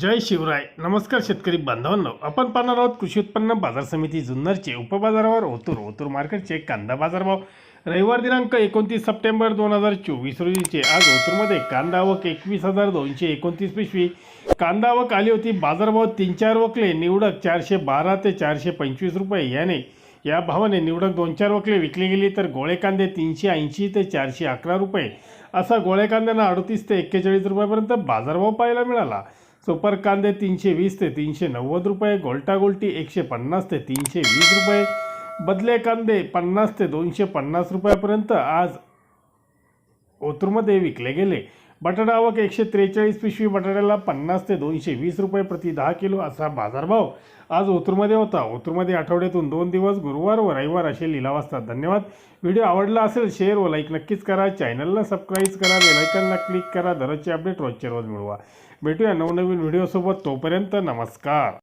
जय शिवराय. नमस्कार शेतकरी बांधवांनो. आपण पाहणार आहोत कृषी उत्पन्न बाजार समिती जुन्नरचे उपबाजारावर ओतूर. ओतूर मार्केटचे कांदा बाजारभाव. रविवार दिनांक एकोणतीस सप्टेंबर दोन हजार चोवीस रोजीचे. आज ओतूरमध्ये कांदा आवक एकवीस हजार दोनशे एकोणतीस पिशवी. कांदा आवक आली होती. बाजारभाव तीन चार वकले. निवडक चारशे बारा ते चारशे पंचवीस रुपये याने या भावाने निवडक दोन चार वकले विकली गेली तर गोळे कांदे तीनशे ऐंशी ते चारशे अकरा रुपये. असा गोळे कांद्यांना अडतीस ते एक्केचाळीस रुपयापर्यंत बाजारभाव पाहायला मिळाला. सुपर कांदे तीनशे वीस ते तीनशे नव्वद रुपये गोल्टा गोल्टी एकशे पन्नास ते तीनशे वीस रुपये बदले कांदे पन्नास ते दोनशे पन्नास रुपयापर्यंत आज ओतूरमध्ये विकले गेले. बटाटा आवक एकशे त्रेचाळीस पिशवी बटाट्याला पन्नास ते दोनशे वीस रुपये प्रति दहा किलो असा बाजारभाव आज ओतूरमध्ये होता. ओतूरमध्ये आठवड्यातून दोन दिवस गुरुवार व रविवार असे लिलाव असतात. धन्यवाद. व्हिडिओ आवडला असेल शेअर व लाईक नक्कीच करा. चॅनलला सबस्क्राईब करा. बेलायकनला क्लिक करा. दररोजचे अपडेट रोजचे रोज मिळवा. भेटूया नवनवीन व्हिडिओसोबत. तोपर्यंत नमस्कार.